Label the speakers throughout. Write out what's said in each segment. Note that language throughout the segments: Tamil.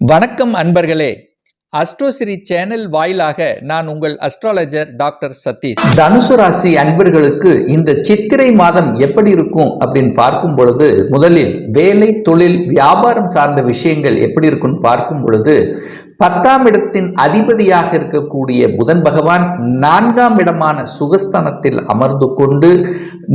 Speaker 1: வணக்கம் அன்பர்களே. அஸ்ட்ரோசிரி சேனல் வாயிலாக நான் உங்கள் அஸ்ட்ராலஜர் டாக்டர் சதீஷ். தனுசு ராசி அன்பர்களுக்கு இந்த சித்திரை மாதம் எப்படி இருக்கும் அப்படின்னு பார்க்கும் பொழுது முதலில் வேலை தொழில் வியாபாரம் சார்ந்த விஷயங்கள் எப்படி இருக்கும்னு பார்க்கும் பொழுது பத்தாம் இடத்தின் அதிபதியாக இருக்கக்கூடிய புதன் பகவான் நான்காம் இடமான சுகஸ்தனத்தில் அமர்ந்து கொண்டு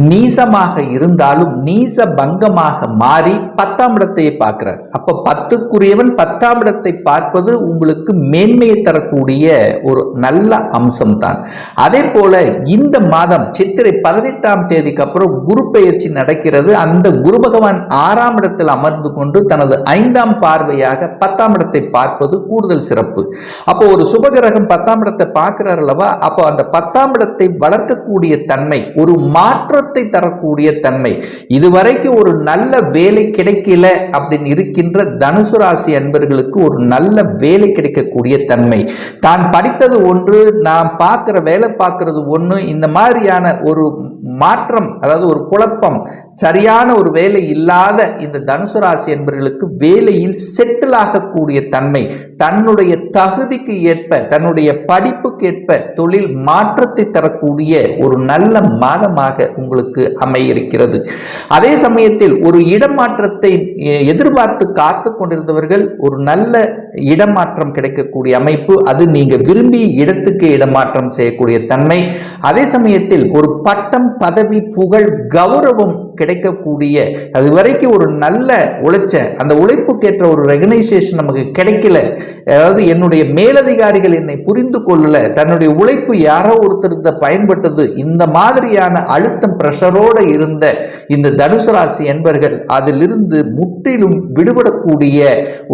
Speaker 1: நீசமாக இருந்தாலும் நீச பங்கமாக மாறி பத்தாம் இடத்தை பார்க்கிறார். அப்ப பத்துக்குரியவன் பத்தாம் இடத்தை பார்ப்பது உங்களுக்கு மேன்மையை தரக்கூடிய ஒரு நல்ல அம்சம் தான் அதே போல இந்த மாதம் சித்திரை பதினெட்டாம் தேதிக்கு அப்புறம் குரு பயிற்சி நடக்கிறது. அந்த குரு பகவான் ஆறாம் இடத்தில் அமர்ந்து கொண்டு தனது ஐந்தாம் பார்வையாக பத்தாம் இடத்தை பார்ப்பது கூடுதல் சிறப்பு. அப்போ ஒரு சுபகிரகம் பத்தாம் இடத்தை பார்க்கிறார் அல்லவா? அப்போ அந்த பத்தாம் இடத்தை வளர்க்கக்கூடிய தன்மை ஒரு மாற்றத்தை தரக்கூடிய தன்மை இதுவரைக்கும் ஒரு நல்ல வேலை கிடைக்கல அப்படின்னு இருக்கின்ற தனுசு ராசி அன்பர்களுக்கு ஒரு நல்ல வேலை கிடைக்கக்கூடிய தன்மை. தான் படித்தது ஒன்று நான் பார்க்குற வேலை பார்க்கறது ஒன்று இந்த மாதிரியான ஒரு மாற்றம் அதாவது ஒரு குழப்பம் சரியான ஒரு வேலை இல்லாத இந்த தனுசு ராசி என்பவர்களுக்கு வேலையில் செட்டில் ஆகக்கூடிய தன்மை தன்னுடைய தகுதிக்கு ஏற்ப தன்னுடைய படிப்புக்கு ஏற்ப தொழில் மாற்றத்தை தரக்கூடிய ஒரு நல்ல மாதமாக உங்களுக்கு அமையிருக்கிறது அதே சமயத்தில் ஒரு இடமாற்றத்தை எதிர்பார்த்து காத்து கொண்டிருந்தவர்கள் ஒரு நல்ல இடமாற்றம் கிடைக்கக்கூடிய அமைப்பு அது நீங்க விரும்பி இடத்துக்கு இடமாற்றம் செய்யக்கூடிய தன்மை. அதே சமயத்தில் ஒரு பட்டம் பதவி புகழ் கௌரவம் கிடைக்கக்கூடிய அது வரைக்கும் ஒரு நல்ல உழைச்ச அந்த உழைப்புக்கேற்ற ஒரு ரெகனைசேஷன் நமக்கு கிடைக்கல. அதாவது என்னுடைய மேலதிகாரிகள் என்னை புரிந்து கொள்ளல. தன்னுடைய உழைப்பு யாரோ ஒருத்தர் பயன்பட்டது. இந்த மாதிரியான அழுத்தம் பிரஷரோடு இருந்த இந்த தனுசு ராசி என்பர்கள் அதிலிருந்து முற்றிலும் விடுபடக்கூடிய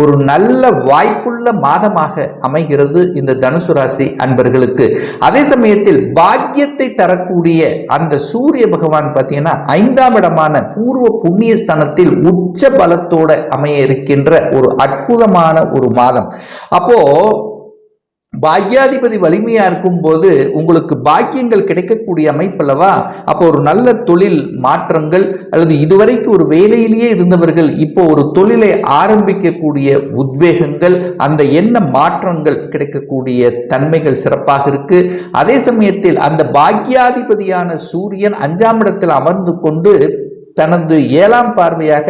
Speaker 1: ஒரு நல்ல வாய்ப்புள்ள மாதமாக அமைகிறது இந்த தனுசு ராசி அன்பர்களுக்கு. அதே சமயத்தில் பாக்கியத்தை தரக்கூடிய அந்த சூரிய பகவான் பார்த்தீங்கன்னா ஐந்தாம் இடமான பூர்வ புண்ணிய ஸ்தானத்தில் உச்ச பலத்தோட அமைய இருக்கின்ற ஒரு அற்புதமான ஒரு மாதம். அப்போ பாக்யாதிபதி வலிமையா இருக்கும் போது உங்களுக்கு பாக்கியங்கள் கிடைக்கக்கூடிய அமைப்பல்லவா அப்போ ஒரு நல்ல தொழில் மாற்றங்கள் அல்லது இதுவரைக்கும் ஒரு வேலையிலேயே இருந்தவர்கள் இப்போ ஒரு தொழிலை ஆரம்பிக்கக்கூடிய உத்வேகங்கள் அந்த எண்ண மாற்றங்கள் கிடைக்கக்கூடிய தன்மைகள் சிறப்பாக இருக்கு. அதே சமயத்தில் அந்த பாக்யாதிபதியான சூரியன் அஞ்சாம் இடத்தில் அமர்ந்து கொண்டு தனது ஏழாம் பார்வையாக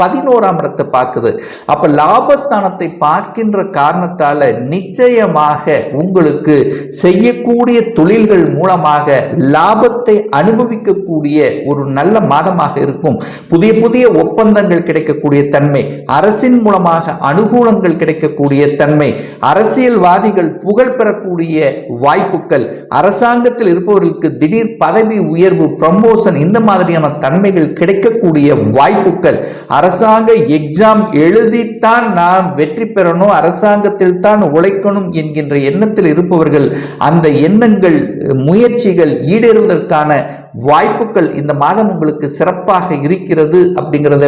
Speaker 1: பதினோராம் இடத்தை பார்க்குது. அப்ப லாபஸ்தானத்தை பார்க்கின்ற காரணத்தால நிச்சயமாக உங்களுக்கு செய்யக்கூடிய தொழில்கள் மூலமாக லாபத்தை அனுபவிக்கக்கூடிய ஒரு நல்ல மாதமாக இருக்கும். புதிய புதிய ஒப்பந்தங்கள் கிடைக்கக்கூடிய தன்மை அரசின் மூலமாக அனுகூலங்கள் கிடைக்கக்கூடிய தன்மை அரசியல்வாதிகள் புகழ் பெறக்கூடிய வாய்ப்புகள் அரசாங்கத்தில் இருப்பவர்களுக்கு திடீர் பதவி உயர்வு ப்ரமோஷன் இந்த மாதிரியான தன்மைகள் கிடைக்கக்கூடிய வாய்ப்புகள். அரசாங்க எக்ஸாம் எழுதித்தான் நாம் வெற்றி பெறணும் அரசாங்கத்தில் தான் உழைக்கணும் என்கின்ற எண்ணத்தில் இருப்பவர்கள் அந்த எண்ணங்கள் முயற்சிகள் ஈடேறுவதற்கான வாய்ப்புகள் இந்த மாதம் உங்களுக்கு சிறப்பாக இருக்கிறது அப்படிங்கிறத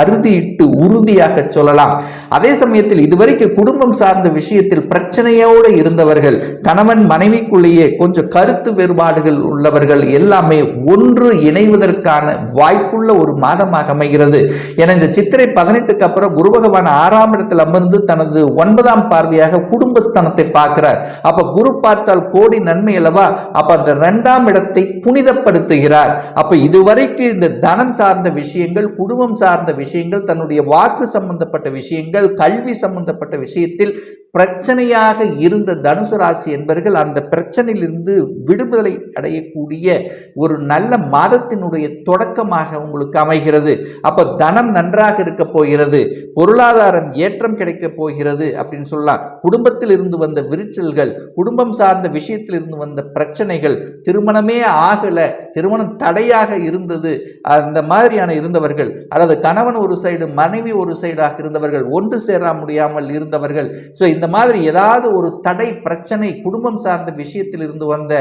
Speaker 1: அறுதியிட்டு உறுதியாக சொல்லலாம். அதே சமயத்தில் இதுவரைக்கும் குடும்பம் சார்ந்த விஷயத்தில் பிரச்சனையோடு இருந்தவர்கள் கணவன் மனைவிக்குள்ளேயே கொஞ்சம் கருத்து வேறுபாடுகள் உள்ளவர்கள் எல்லாமே ஒன்று இணைவதற்கான வாய்ப்புள்ள ஒரு மாதமாக அமைகிறது. என இந்த சித்திரை பதினெட்டுக்கு அப்புறம் குரு பகவான் ஆறாம் இடத்தில் அமர்ந்து தனது ஒன்பதாம் பார்வையாக குடும்பஸ்தானத்தை பார்க்கிறார். அப்ப குரு பார்த்தால் கோடி நன்மை அல்லவா? அப்ப அந்த இரண்டாம் இடத்தை புனிதப்படுத்துகிறார். அப்ப இதுவரைக்கும் இந்த தனம் சார்ந்த விஷயங்கள் குடும்பம் சார்ந்த விஷயங்கள் தன்னுடைய வாக்கு சம்பந்தப்பட்ட விஷயங்கள் கல்வி சம்பந்தப்பட்ட விஷயத்தில் பிரச்சனையாக இருந்த தனுசு ராசி என்பவர்கள் அந்த பிரச்சனையிலிருந்து விடுதலை அடையக்கூடிய ஒரு நல்ல மாதத்தினுடைய தொடக்கமாக உங்களுக்கு அமைகிறது. அப்போ தனம் நன்றாக இருக்க போகிறது. பொருளாதாரம் ஏற்றம் கிடைக்க போகிறது அப்படின்னு சொல்லலாம். குடும்பத்தில் இருந்து வந்த விரிச்சல்கள் குடும்பம் சார்ந்த விஷயத்தில் இருந்து வந்த பிரச்சனைகள் திருமணமே ஆகலை திருமணம் தடையாக இருந்தது அந்த மாதிரியான இருந்தவர்கள் அல்லது கணவன் ஒரு சைடு மனைவி ஒரு சைடாக இருந்தவர்கள் ஒன்று சேர முடியாமல் இருந்தவர்கள். ஸோ இந்த இந்த மாதிரி ஏதாவது ஒரு தடை பிரச்சனை குடும்பம் சார்ந்த விஷயத்தில் இருந்து வந்த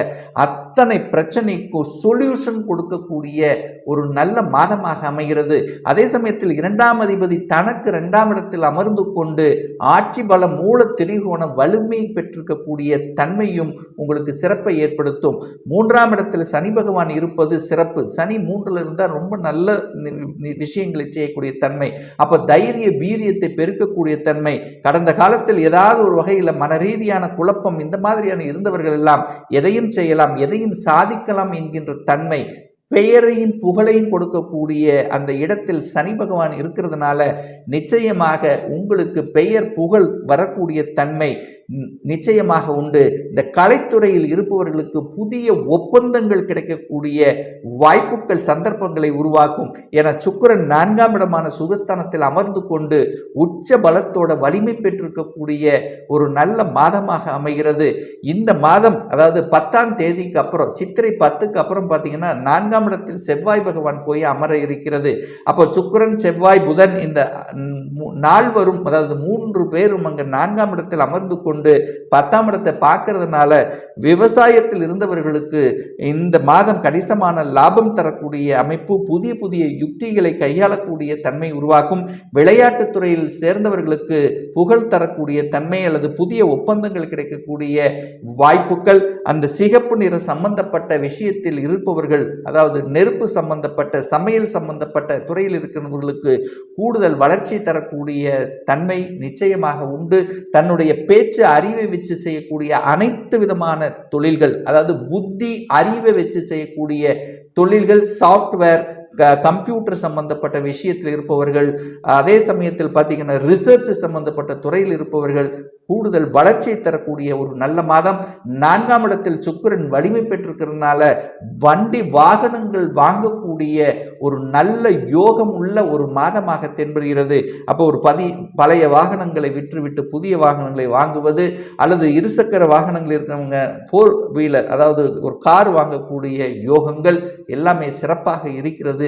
Speaker 1: அத்தனை பிரச்சனைக்கு சொல்யூஷன் கொடுக்கக்கூடிய ஒரு நல்ல மாதமாக அமைகிறது. அதே சமயத்தில் இரண்டாம் அதிபதி தனக்கு இரண்டாம் இடத்தில் அமர்ந்து கொண்டு ஆட்சி பலம் மூல திரிகோண வலிமை பெற்றிருக்கக்கூடிய தன்மையும் உங்களுக்கு சிறப்பை ஏற்படுத்தும். மூன்றாம் இடத்தில் சனி பகவான் இருப்பது சிறப்பு. சனி மூன்றில் இருந்தால் ரொம்ப நல்ல விஷயங்களை செய்யக்கூடிய தன்மை. அப்போ தைரிய வீரியத்தை பெருக்கக்கூடிய தன்மை. கடந்த காலத்தில் ஏதாவது ஒரு வகையில் மன ரீதியான குழப்பம் இந்த மாதிரியான இருந்தவர்கள் எல்லாம் எதையும் செய்யலாம் எதையும் சாதிக்கலாம் என்கின்ற தன்மை பெயரையும் புகழையும் கொடுக்கக்கூடிய அந்த இடத்தில் சனி பகவான் இருக்கிறதுனால நிச்சயமாக உங்களுக்கு பெயர் புகழ் வரக்கூடிய தன்மை நிச்சயமாக உண்டு. இந்த கலைத்துறையில் இருப்பவர்களுக்கு புதிய ஒப்பந்தங்கள் கிடைக்கக்கூடிய வாய்ப்புகள் சந்தர்ப்பங்களை உருவாக்கும். என சுக்கிரன் நான்காம் இடமான சுகஸ்தானத்தில் அமர்ந்து கொண்டு உச்ச பலத்தோட வலிமை பெற்றிருக்கக்கூடிய ஒரு நல்ல மாதமாக அமைகிறது. இந்த மாதம் அதாவது பத்தாம் தேதிக்கு அப்புறம் சித்திரை பத்துக்கு அப்புறம் பார்த்தீங்கன்னா நான்காம் இடத்தில் செவ்வாய் பகவான் போய் அமர இருக்கிறது. அப்போ சுக்கரன் செவ்வாய் புதன் இந்த நால்வரும் அதாவது மூன்று பேரும் அங்கே நான்காம் இடத்தில் அமர்ந்து கொண்டு பத்தாம் இடத்தை பார்க்கறதுனால விவசாயத்தில் இருந்தவர்களுக்கு இந்த மாதம் கணிசமான லாபம் தரக்கூடிய அமைப்பு புதிய புதிய யுக்திகளை கையாளக்கூடிய தன்மை உருவாக்கும். விளையாட்டுத் துறையில் சேர்ந்தவர்களுக்கு புகழ் தரக்கூடிய தன்மை அல்லது புதிய ஒப்பந்தங்கள் கிடைக்கக்கூடிய வாய்ப்புகள். அந்த சிகப்பு நிற சம்பந்தப்பட்ட விஷயத்தில் இருப்பவர்கள் அதாவது அதாவது நெருப்பு சம்பந்தப்பட்ட சமையல் சம்பந்தப்பட்ட துறையில் இருக்கிறவர்களுக்கு கூடுதல் வளர்ச்சி தரக்கூடிய தன்மை நிச்சயமாக உண்டு. தன்னுடைய பேச்சு அறிவை வச்சு செய்யக்கூடிய அனைத்து விதமான தொழில்கள் அதாவது புத்தி அறிவை வச்சு செய்யக்கூடிய தொழில்கள் சாஃப்ட்வேர் க கம்ப்யூட்டர் சம்பந்தப்பட்ட விஷயத்தில் இருப்பவர்கள் அதே சமயத்தில் பார்த்தீங்கன்னா ரிசர்ச் சம்பந்தப்பட்ட துறையில் இருப்பவர்கள் கூடுதல் வளர்ச்சியை தரக்கூடிய ஒரு நல்ல மாதம். நான்காம் இடத்தில் சுக்கிரன் வலிமை பெற்றிருக்கிறதுனால வண்டி வாகனங்கள் வாங்கக்கூடிய ஒரு நல்ல யோகம் உள்ள ஒரு மாதமாக தென்படுகிறது. அப்போ ஒரு பதி பழைய வாகனங்களை விற்றுவிட்டு புதிய வாகனங்களை வாங்குவது அல்லது இருசக்கர வாகனங்கள் இருக்கிறவங்க ஃபோர் வீலர் அதாவது ஒரு கார் வாங்கக்கூடிய யோகங்கள் எல்லாமே சிறப்பாக இருக்கிறது.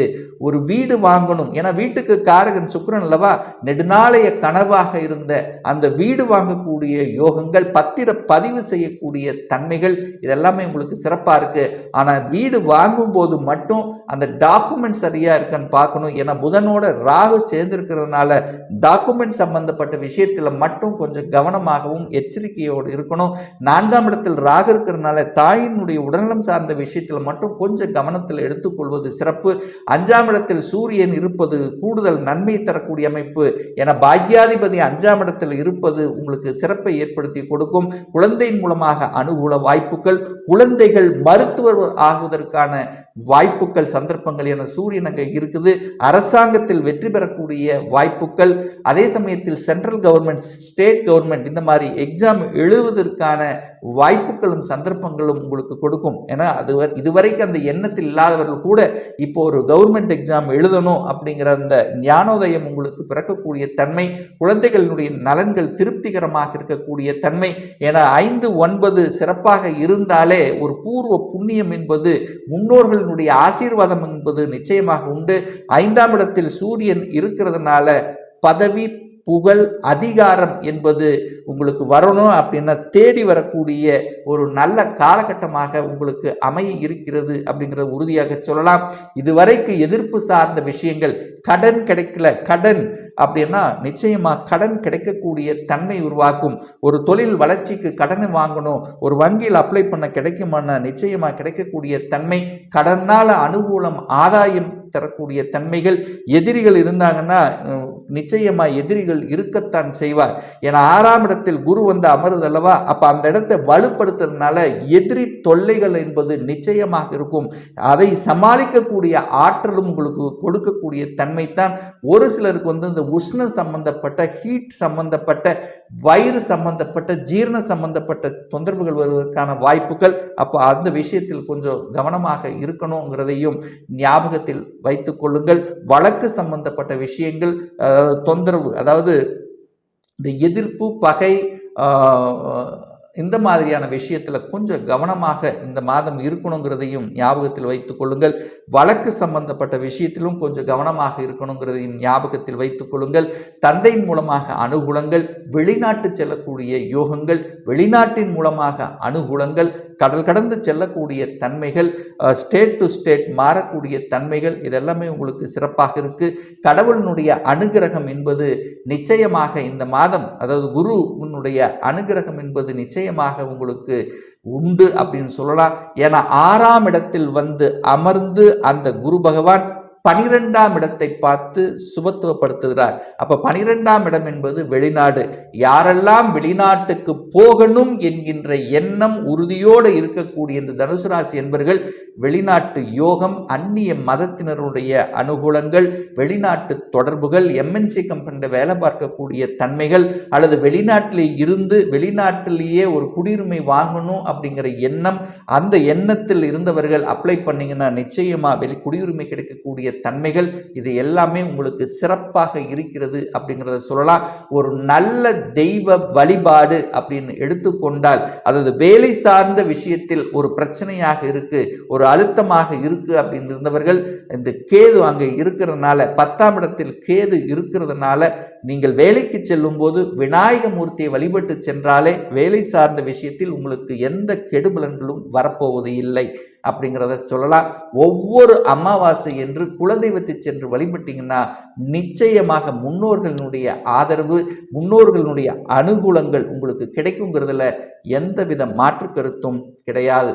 Speaker 1: ஒரு வீடு வாங்கணும். ஏன்னா வீட்டுக்கு காரகன் சுக்கரன் அல்லவா நெடுநாளைய கனவாக இருந்த அந்த வீடு வாங்கக்கூடிய யோகங்கள் பத்திர பதிவு செய்யக்கூடிய தன்மைகள் இதெல்லாமே உங்களுக்கு சிறப்பாக இருக்குது ஆனால் வீடு வாங்கும்போது மட்டும் அந்த டாக்குமெண்ட் சரியாக இருக்கான்னு பார்க்கணும். ஏன்னா புதனோட ராகு சேர்ந்திருக்கிறதுனால டாக்குமெண்ட் சம்பந்தப்பட்ட விஷயத்தில் மட்டும் கொஞ்சம் கவனமாகவும் எச்சரிக்கையோடு இருக்கணும். நான்காம் இடத்தில் ராகு இருக்கிறதுனால தாயினுடைய உடல்நலம் சார்ந்த விஷயத்தில் மட்டும் கொஞ்சம் கவனத்தில் எடுத்துக்கொள்வது சிறப்பு. அஞ்சாம் இடத்தில் சூரியன் இருப்பது கூடுதல் நன்மை தரக்கூடிய அமைப்பு என பாக்யாதிபதி அஞ்சாம் இடத்தில் இருப்பது உங்களுக்கு சிறப்பை ஏற்படுத்தி கொடுக்கும். குழந்தையின் மூலமாக அனுகூல வாய்ப்புகள் குழந்தைகள் மருத்துவர் ஆகுவதற்கான வாய்ப்புகள் சந்தர்ப்பங்கள் என சூரியன் அங்கே இருக்குது. அரசாங்கத்தில் வெற்றி பெறக்கூடிய வாய்ப்புகள் அதே சமயத்தில் சென்ட்ரல் கவர்மெண்ட் ஸ்டேட் கவர்மெண்ட் இந்த மாதிரி எக்ஸாம் எழுதுவதற்கான வாய்ப்புகளும் சந்தர்ப்பங்களும் உங்களுக்கு கொடுக்கும். ஏன்னா அது இதுவரைக்கும் அந்த எண்ணத்தில் இல்லாதவர்கள் கூட இப்போ ஒரு கவர்மெண்ட் எக்ஸாம் எழுதணும் அப்படிங்கிற அந்த ஞானோதயம் உங்களுக்கு பிறக்கக்கூடிய தன்மை குழந்தைகளினுடைய நலன்கள் திருப்திகரமாக இருக்கக்கூடிய தன்மை என ஐந்து ஒன்பது சிறப்பாக இருந்தாலே ஒரு பூர்வ புண்ணியம் என்பது முன்னோர்களினுடைய ஆசீர்வாதம் என்பது நிச்சயமாக உண்டு. ஐந்தாம் இடத்தில் சூரியன் இருக்கிறதுனால பதவி புகழ் அதிகாரம் என்பது உங்களுக்கு வரணும் அப்படின்னா தேடி வரக்கூடிய ஒரு நல்ல காலகட்டமாக உங்களுக்கு அமைய இருக்கிறது அப்படிங்கிறத உறுதியாக சொல்லலாம். இதுவரைக்கு எதிர்ப்பு சார்ந்த விஷயங்கள் கடன் கிடைக்கல கடன் அப்படின்னா நிச்சயமாக கடன் கிடைக்கக்கூடிய தன்மை உருவாக்கும். ஒரு தொழில் வளர்ச்சிக்கு கடன் வாங்கணும் ஒரு வங்கியில் அப்ளை பண்ண கிடைக்குமானா நிச்சயமாக கிடைக்கக்கூடிய தன்மை கடனால் அனுகூலம் ஆதாயம் தரக்கூடிய தன்மைகள் எதிரிகள் இருந்தாங்கன்னா நிச்சயமாக நிச்சயமா எதிரிகள் இருக்கத்தான் செய்வார். ஏன்னா ஆறாம் இடத்தில் குரு வந்து அமருது அல்லவா அப்ப அந்த இடத்தை வலுப்படுத்துறதுனால எதிரி தொல்லைகள் என்பது நிச்சயமாக இருக்கும். அதை சமாளிக்கக்கூடிய ஆற்றலும் உங்களுக்கு கொடுக்கக்கூடிய தன்மை தான் ஒரு சிலருக்கு வந்து இந்த உஷ்ண சம்பந்தப்பட்ட ஹீட் சம்பந்தப்பட்ட வயிறு சம்பந்தப்பட்ட ஜீரண சம்பந்தப்பட்ட தொந்தரவுகள் வருவதற்கான வாய்ப்புகள். அப்போ அந்த விஷயத்தில் கொஞ்சம் கவனமாக இருக்கணுங்கிறதையும் ஞாபகத்தில் வைத்துக் கொள்ளுங்கள். வழக்கு சம்பந்தப்பட்ட விஷயங்கள் தொந்தரவு அதாவது இந்த எதிர்ப்பு பகை இந்த மாதிரியான விஷயத்தில் கொஞ்சம் கவனமாக இந்த மாதம் இருக்கணுங்கிறதையும் ஞாபகத்தில் வைத்துக் கொள்ளுங்கள். வழக்கு சம்பந்தப்பட்ட விஷயத்திலும் கொஞ்சம் கவனமாக இருக்கணுங்கிறதையும் ஞாபகத்தில் வைத்துக் கொள்ளுங்கள். தந்தையின் மூலமாக அனுகூலங்கள் வெளிநாட்டு செல்லக்கூடிய யோகங்கள் வெளிநாட்டின் மூலமாக அனுகூலங்கள் கடல் கடந்து செல்லக்கூடிய தன்மைகள் ஸ்டேட் டு ஸ்டேட் மாறக்கூடிய தன்மைகள் இதெல்லாமே உங்களுக்கு சிறப்பாக இருக்குது கடவுளினுடைய அனுகிரகம் என்பது நிச்சயமாக இந்த மாதம் அதாவது குருவினுடைய அனுகிரகம் என்பது நிச்சயமாக உங்களுக்கு உண்டு அப்படின்னு சொல்லலாம். ஏன்னா ஆறாம் இடத்தில் வந்து அமர்ந்து அந்த குரு பகவான் பனிரெண்டாம் இடத்தை பார்த்து சுபத்துவப்படுத்துகிறார். அப்ப பனிரெண்டாம் இடம் என்பது வெளிநாடு. யாரெல்லாம் வெளிநாட்டுக்கு போகணும் என்கின்ற எண்ணம் உறுதியோடு இருக்கக்கூடிய இந்த தனுசு ராசி என்பர்கள் வெளிநாட்டு யோகம் அந்நிய மதத்தினருடைய அனுகூலங்கள் வெளிநாட்டு தொடர்புகள் எம்என்சி கம்பெனியில் வேலை பார்க்கக்கூடிய தன்மைகள் அல்லது வெளிநாட்டிலே இருந்து வெளிநாட்டிலேயே ஒரு குடியுரிமை வாங்கணும் அப்படிங்கிற எண்ணம் அந்த எண்ணத்தில் இருந்தவர்கள் அப்ளை பண்ணீங்கன்னா நிச்சயமா வெளி குடியுரிமை கிடைக்கக்கூடிய தன்மைகள் இது எல்லாமே உங்களுக்கு சிறப்பாக இருக்கிறது அப்படிங்கிறத சொல்லலாம். ஒரு நல்ல தெய்வ வழிபாடு அப்படின்னு எடுத்துக்கொண்டால் அதாவது வேலை சார்ந்த விஷயத்தில் ஒரு பிரச்சனையாக இருக்குது ஒரு அழுத்தமாக இருக்கு அப்படின்னு இருந்தவர்கள் இந்த கேது அங்கே இருக்கிறதுனால பத்தாம் இடத்தில் கேது இருக்கிறதுனால நீங்கள் வேலைக்கு செல்லும் போது விநாயக மூர்த்தியை வழிபட்டு சென்றாலே வேலை சார்ந்த விஷயத்தில் உங்களுக்கு எந்த கெடுபலன்களும் வரப்போவது இல்லை. அப்படிங்கிறத சொல்லலாம். ஒவ்வொரு அமாவாசை என்று குலதெய்வத்தை சென்று வழிபட்டீங்கன்னா நிச்சயமாக முன்னோர்களினுடைய ஆதரவு முன்னோர்களினுடைய அனுகூலங்கள் உங்களுக்கு கிடைக்குங்கிறதுல எந்தவித மாற்று கருத்தும் கிடையாது.